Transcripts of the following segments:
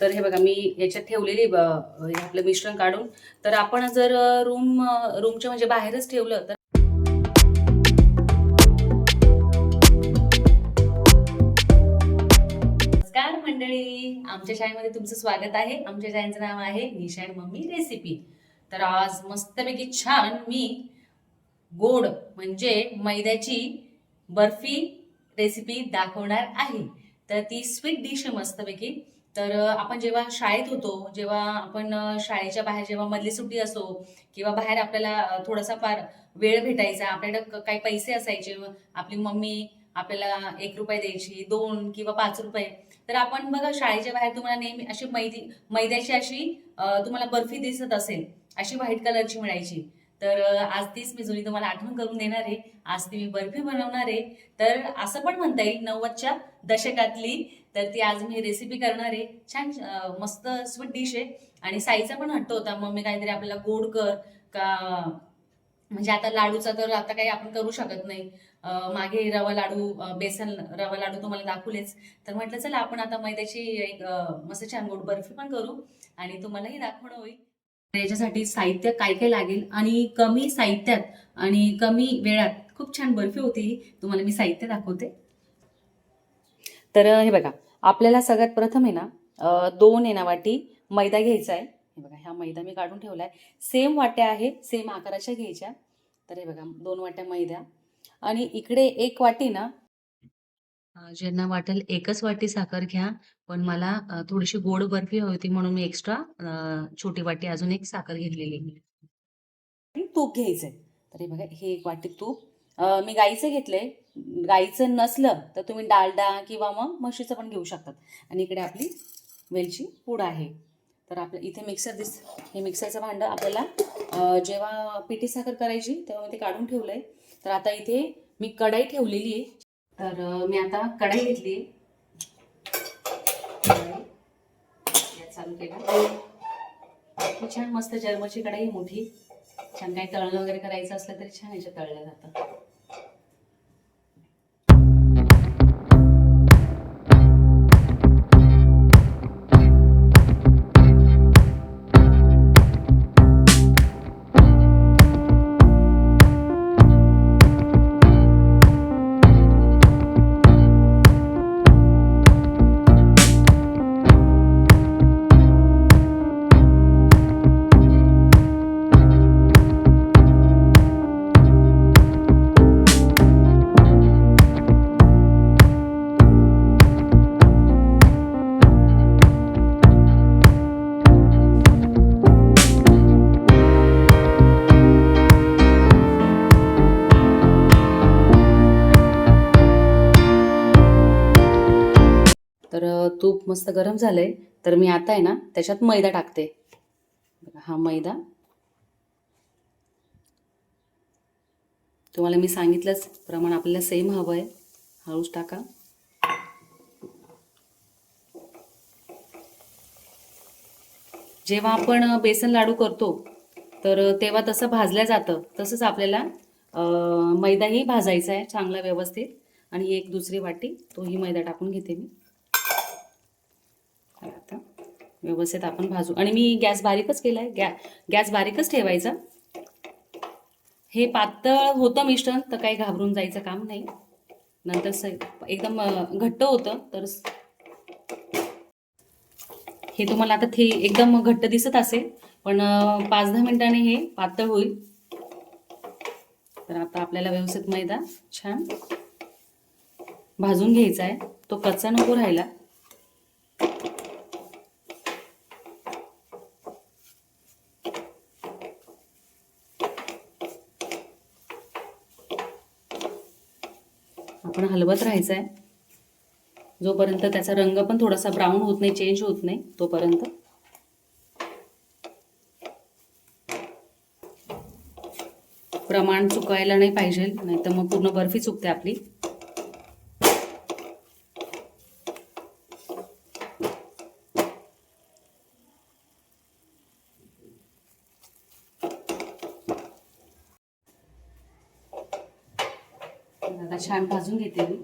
तर हे बघा मी याच्यात ठेवलेली आपलं मिश्रण काढून. तर आपण जर रूम रूमच्या म्हणजे बाहेरच ठेवलं तर नमस्कार मंडळी. आमच्या शाळेमध्ये तुमचं स्वागत आहे. आमच्या शाळेचं नाव आहे निशा मम्मी रेसिपी तर आज मस्तपैकी छान मी गोड म्हणजे मैद्याची बर्फी रेसिपी दाखवणार आहे. तर ती स्वीट डिश आहे मस्तपैकी. तर आपण जेव्हा शाळेत होतो जेव्हा आपण शाळेच्या बाहेर जेव्हा मधली सुट्टी असो किंवा बाहेर आपल्याला थोडासा फार वेळ भेटायचा आपल्याकडे काही पैसे असायचे आपली मम्मी आपल्याला एक रुपये द्यायची दोन किंवा पाच रुपये. तर आपण बघा शाळेच्या बाहेर तुम्हाला नेहमी अशी मैदी मैद्याची अशी तुम्हाला बर्फी दिसत असेल अशी व्हाईट कलरची मिळायची. तर आज तीच मी जुनी तुम्हाला आठवण करून देणार आहे. आज ती मी बर्फी बनवणार आहे. तर असं पण म्हणता येईल नव्वदच्या दशकातली. तर ती आज मी रेसिपी करणार आहे. छान मस्त स्वीट डिश आहे. आणि साईचा पण हट्ट होता. मग मी काहीतरी आपल्याला गोड कर का म्हणजे आता लाडूचा तर आता काही आपण करू शकत नाही. मागे रवा लाडू बेसन रवा लाडू तुम्हाला दाखवलेच. तर म्हटलं चला आपण आता मैद्याची एक मस्त छान गोड बर्फी पण करू. आणि तुम्हालाही दाखवणं होईल. याच्यासाठी साहित्य काय काय लागेल आणि कमी साहित्यात आणि कमी वेळात खूप छान बर्फी होती. ही. तुम्हाला मी साहित्य दाखवते. तर हे बघा आपल्याला सगळ्यात प्रथम आहे ना दोन आहे ना वाटी मैदा घ्यायचा आहे. हे बघा ह्या मैदा मी काढून ठेवला आहे सेम वाट्या आहे सेम आकाराच्या घ्यायच्या. तर हे बघा दोन वाट्या मैदा. आणि इकडे एक वाटी ना ज्यांना वाटेल एकच वाटी साखर घ्या पण मला थोडीशी गोड बर्फी हवी होती म्हणून मी एक्स्ट्रा छोटी वाटी अजून एक साखर घेतलेली आणि तूप घ्यायचंय. तर हे बघा हे एक वाटी तूप. मी गाईचं घेतलंय. गाईचं नसलं तर तुम्ही डालडा किंवा मग म्हशीचं पण घेऊ शकतात. आणि इकडे आपली वेलची पूड आहे. तर आपलं इथे मिक्सर दिस हे मिक्सरचं भांडं आपल्याला जेव्हा पिठी साखर करायची तेव्हा मी ते काढून ठेवलंय. तर आता इथे मी कढाई ठेवलेली आहे. तर मी आता कढाई घेतली. गॅस चालू केला. छान मस्त जर्मची कढाई मोठी. छान काही तळण वगैरे करायचं असलं तरी छान याच्यात तळलं जातं. तूप मस्त गरम झालंय तर मी आता आहे ना त्याच्यात मैदा टाकते. बघा, हा मैदा. तुम्हाला मी सांगितलंच प्रमाण आपल्याला सेम हवं आहे हळूच टाका. जेव्हा आपण बेसन लाडू करतो तर तेव्हा तसं भाजल्या जातं. तसंच आपल्याला मैदाही भाजायचा आहे चांगला व्यवस्थित. आणि एक दुसरी वाटी तोही मैदा टाकून घेते मी तर आता व्यवस्थित आपण भाजू. आणि मी गॅस बारीकच केला आहे गॅ गॅस बारीकच ठेवायचा. हे पातळ होतं मिश्रण तर काही घाबरून जायचं काम नाही. नंतर स एकदम घट्ट होतं तर हे तुम्हाला आता थे एकदम घट्ट दिसत असेल पण पाच दहा मिनिटांनी हे पातळ होईल. तर आता आपल्याला व्यवस्थित मैदा छान भाजून घ्यायचा आहे. तो कच्चा नको राहिला. आपण हलवत राहायचं आहे जोपर्यंत त्याचा रंग पण थोडासा ब्राऊन होत नाही चेंज होत नाही तोपर्यंत. प्रमाण चुकायला नाही पाहिजे नाही तर मग पूर्ण बर्फी चुकते आपली. आता छान भाजून घेते मी.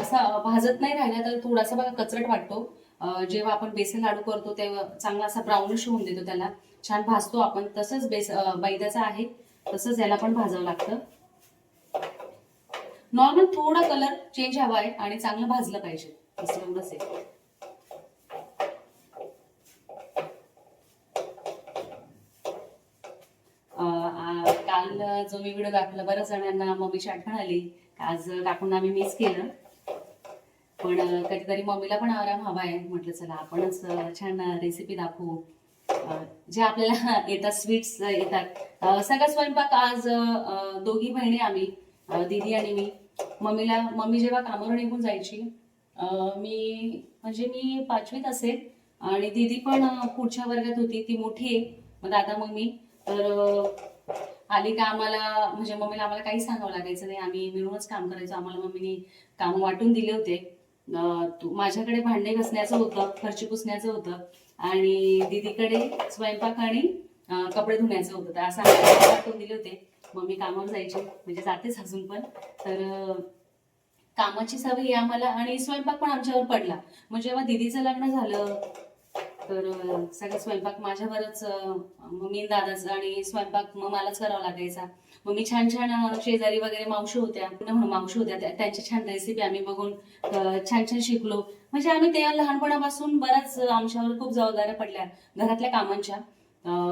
असा भाजत नाही राहिला तर थोडासा बघा कचरट वाटतो. जेव्हा आपण बेसन लाडू करतो तेव्हा चांगला असा ब्राऊनिश होऊन देतो त्याला. छान भाजतो आपण. तसंच बेस बैद्याचा आहे. तसंच याला पण भाजावं लागतं. नॉर्मल थोडा कलर चेंज हवा आहे आणि चांगलं भाजलं पाहिजे. एवढंच आहे. काल जो मी व्हिडिओ दाखवला बऱ्याच जणांना मम्मीची आठवण आली. आज काकून आम्ही मिस केलं. पण कधीतरी मम्मीला पण आराम हवा आहे. म्हटलं चला आपणच छान रेसिपी दाखवू. जे आपल्याला येतात स्वीट्स येतात. सगळा स्वयंपाक आज दोघी बहिणी आम्ही दिदी दीदी आणि मी. मम्मीला मम्मी जेव्हा कामावर निघून जायची मी म्हणजे मी पाचवीत असेल. आणि दीदी पण पुढच्या वर्गात होती. ती मोठी आहे. मग दादा मम्मी तर आली का आम्हाला म्हणजे मम्मीला आम्हाला काही सांगावं लागायचं नाही. आम्ही मिळूनच काम करायचो. आम्हाला मम्मीने काम वाटून दिले होते. माझ्याकडे भांडे घासण्याचं होतं फरची पुसण्याचं होतं आणि दीदीकडे स्वयंपाक आणि कपडे धुण्याचं होतं. तर असं आम्हाला वाटून दिले होते. मम्मी कामावर जायची. म्हणजे जातेच अजून पण. तर कामाची सवय आम्हाला आणि स्वयंपाक पण आमच्यावर पडला. मग जेव्हा दीदीचं लग्न झालं तर अं, सगळा स्वयंपाक माझ्यावरच मम्मी दादाच आणि स्वयंपाक मग मलाच करावा लागायचा. मग मी छान छान शेजारी वगैरे मावशी होत्या. पुन्हा म्हणून मावशी होत्या त्यांच्या छान रेसिपी आम्ही बघून छान छान शिकलो. म्हणजे आम्ही त्या लहानपणापासून बऱ्याच आमच्यावर खूप जबाबदाऱ्या पडल्या घरातल्या कामांच्या.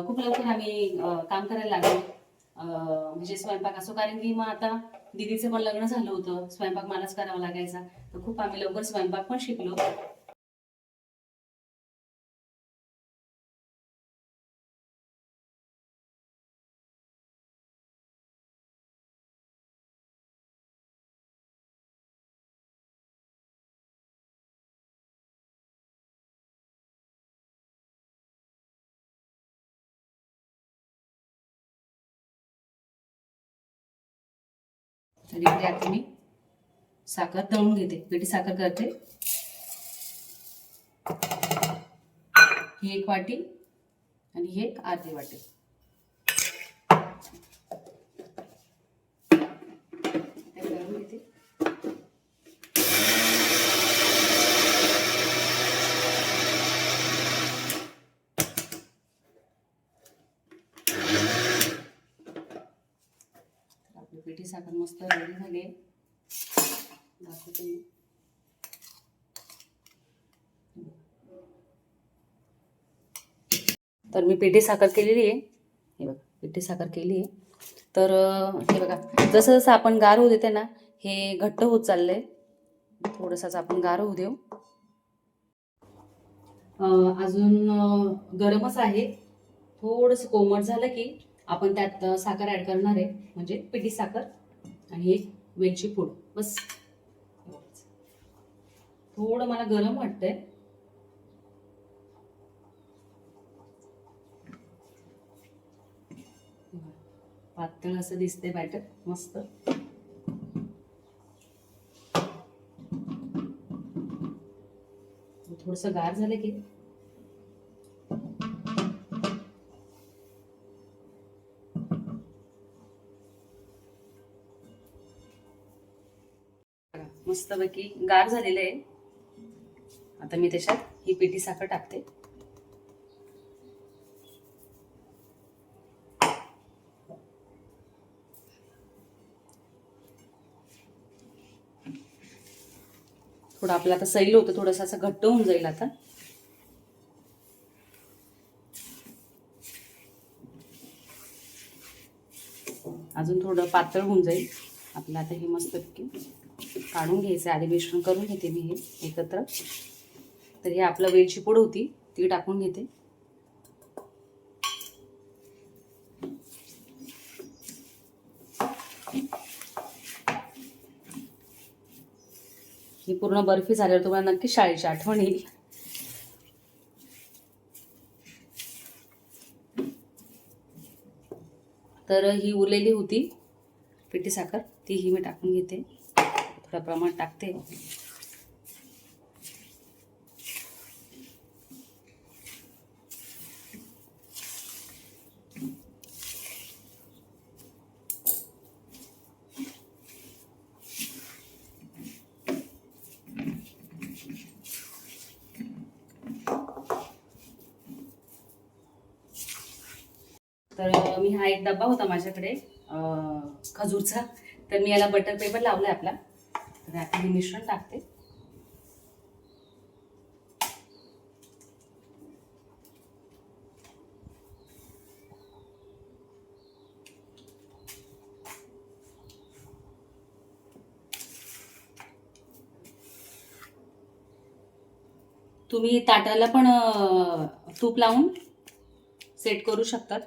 खूप लवकर आम्ही काम करायला लागलो. म्हणजे स्वयंपाक असो कारण की मग आता दिदीचं पण लग्न झालं होतं स्वयंपाक मलाच करावा लागायचा. तर खूप आम्ही लवकर स्वयंपाक पण शिकलो. तर इकडे आता मी. साखर तळून घेते. पिठी साखर करते. ही एक वाटी आणि ही एक अर्धी वाटी ते दळून घेते तर आपली पिठी साखर मस्त रेडी झाली दाखवते मी. तर मी पिठी साखर केलेली आहे. हे बघा पिठी साखर केली आहे. तर हे बघा जसं जसं आपण गार होऊ देते ना हे घट्ट होत चाललंय. थोडंसंच आपण गार होऊ देऊ. अजून गरमच आहे. थोडंसं कोमट झालं की आपण त्यात साखर ऍड करणार आहे म्हणजे पिठी साखर. आणि हे वेलची पूड. बस. थोडं मला गरम वाटतंय. पातळ असं दिसतंय बॅटर मस्त. थोडस गार झालं की मस्तपैकी गार झालेलं आहे. आता मी त्याच्यात ही पिठी साखर टाकते. थोडं आपलं आता सैल होतं थोडंसं असं घट्ट होऊन जाईल आता. अजून थोडं पातळ होऊन जाईल. आपलं आता हे मस्तपैकी काढून घ्यायचं आधी मिश्रण करून घेते मी हे एकत्र. तर हे आपलं वेलची पूड होती ती टाकून घेते. ही पूर्ण बर्फी झाल्यावर तुम्हाला नक्की शाळेची आठवण येईल. तर ही उरलेली होती. पिठी साखर तीही मी टाकून घेते. थोडं प्रमाण टाकते. तर मी हा एक डब्बा होता माझ्याकडे. खजूरचा. तर मी याला बटर पेपर लावलाय आपला. तर आता हे मिश्रण टाकते. तुम्ही ताटाला पण तूप लावून सेट करू शकतात.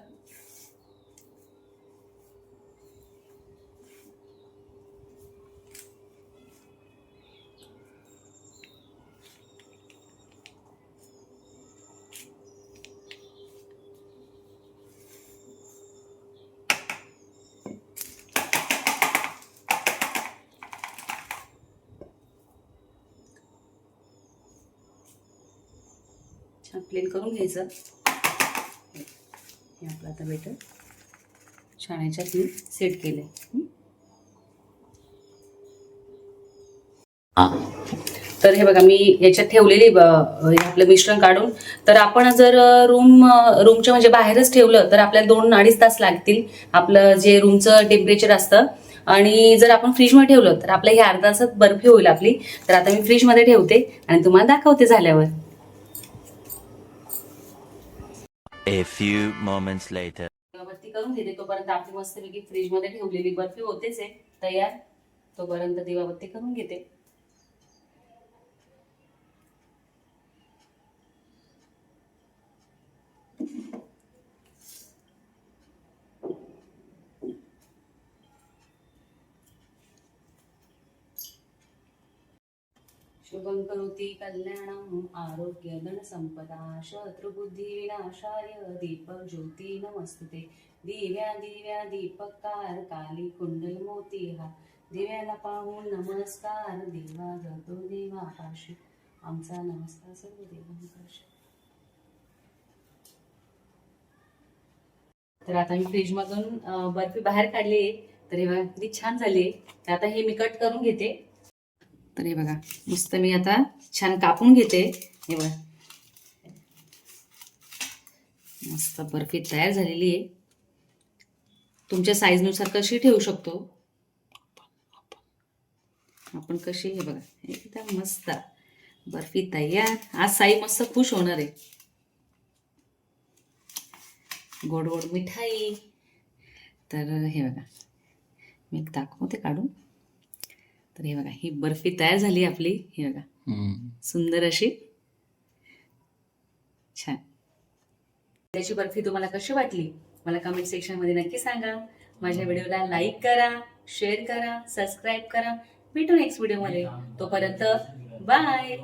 छान प्लेन करून घ्यायचं. हे आपलं आता बेटर छान याच्यात मी सेट केले तर हे बघा मी याच्यात ठेवलेली आपलं मिश्रण काढून तर आपण जर रूम रूमच्या म्हणजे बाहेरच ठेवलं तर आपल्याला दोन अडीच तास लागतील आपलं जे रूमचं टेम्परेचर असतं. आणि जर आपण फ्रीजमध्ये ठेवलं तर आपलं हे अर्धा तासात बर्फी होईल आपली. तर आता मी फ्रीजमध्ये ठेवते आणि तुम्हाला दाखवते झाल्यावर. A few moments later. वरती करून घेते तोपर्यंत आपली मस्तपैकी फ्रीजमध्ये ठेवलेली बर्फी होतेच आहे तयार तोपर्यंत दिवाबत्ती करून घेते शुभं करोति कल्याणम् आरोग्य धनसंपदा शत्रुबुद्धी विनाशाय दीपक ज्योती नमस्तुते दिव्या दिव्या दीपकार काली कुंडल मोती दिव्याला पाहून नमस्कार देवा जातो देवा पाशी आमचा नमस्कार सर्व देवांपाशी तर आता मी फ्रीजमधून बर्फी बाहेर काढली तर हे किती छान झाली तर आता हे मी कट करून घेते. तर हे बघा मस्त मी आता छान कापून घेते. हे बघा. मस्त बर्फी तयार झालेली आहे. तुमच्या साईजनुसार कशी ठेवू शकतो? आपण कशी हे बघा एकदम मस्त बर्फी तयार. आज साई मस्त खुश होणार आहे. गोड गोड मिठाई. तर हे बघा मी एक दाखवते काढून. तर हे बघा ही बर्फी तयार झाली आपली. ही बघा सुंदर अशी. छान. त्याची बर्फी तुम्हाला कशी वाटली? मला कमेंट सेक्शनमध्ये नक्की सांगा. माझ्या व्हिडिओला लाईक करा शेअर करा सबस्क्राईब करा. भेटू नेक्स्ट व्हिडिओमध्ये तोपर्यंत बाय